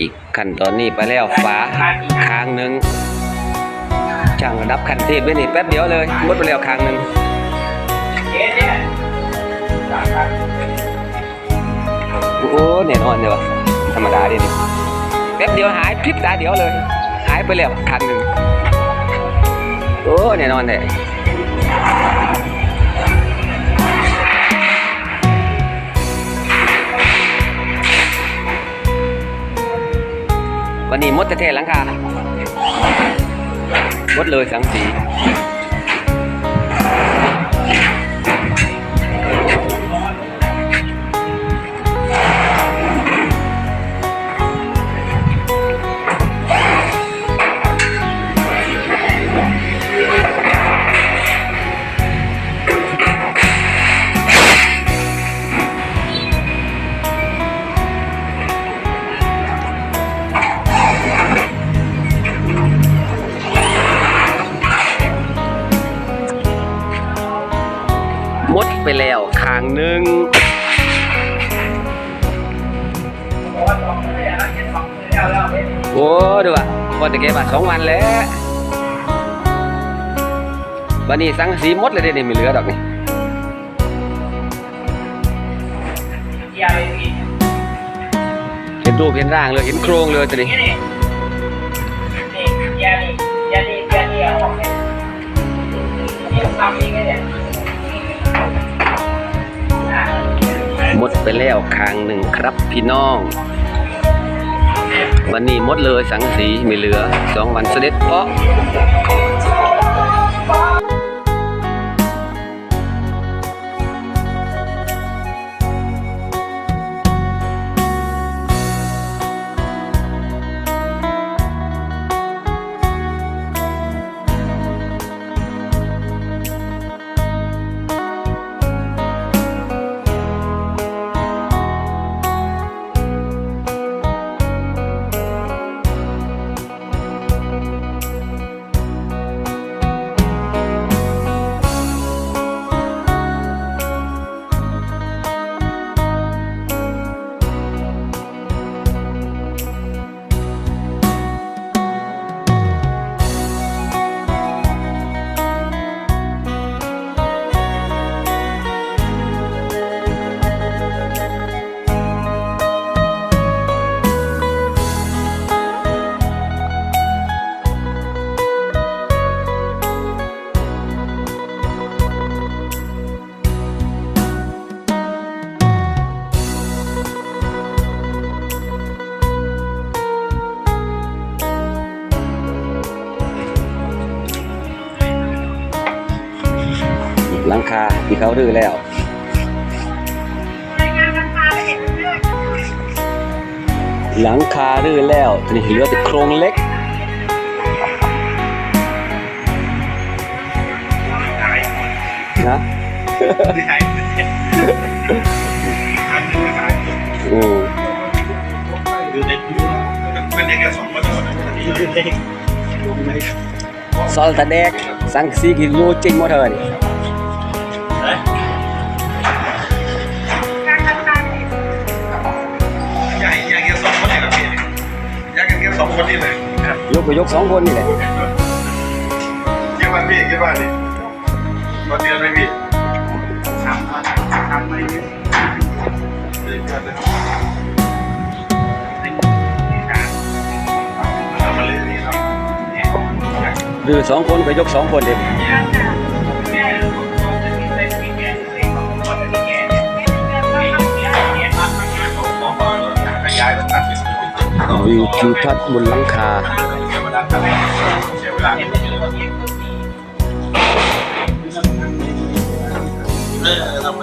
อีกขั้นตอนนี้ไปแล้วฝาคางหนึ่งช่างระดับขั้นเทพไว้นี่แป๊บเดียวเลยมดไปแล้วคางหนึ่งโอ้แน่นอนเดี๋ยวะธรรมดาดินี่แป๊บเดียวหายพริบตาเดียวเลย หายไปแล้วคางหนึ่งโอ้แน่นอนเลย มดแต่เทหลังคาหมดเลยสังสี ไปแล้วคางหนึ่งโอ้ดูอะพอจะเก็บอะสองวันแล้ววันนี้สังสีมดเลยเด้นี่ไม่เหลือดอกนี่เห็นรูปเห็นร่างเลยเห็นโครงเลยตัวนี้ห มดไปแล้วคางหนึ่งครับพี่น้อง วันนี้หมดเลยสังสีไม่เหลือสองวันเสด็จเพาะ หลังคาที่เขารื้อแล้วหลังคารื้อแล้วทีนี้เหลือแต่โครงเล็กนะอืมคือในมันได้แค่สองคนเท่านั้นซอลตะแดกสังสีกิโลจริงหมดเลยากกันแค่สองคนนี่เลยยกก็ยกสองคนนี่แหละเกี่ยวกับพี่เกี่ยวกับนี่มาเตือนไหมพี่ทำทำไม่ได้ทำมาเลยนี่ครับหรือสองคนก็ยกสองคนเอง วิวทิวทัศน์บนหลังคาเสียเวลาเสียเวลาเออทำไม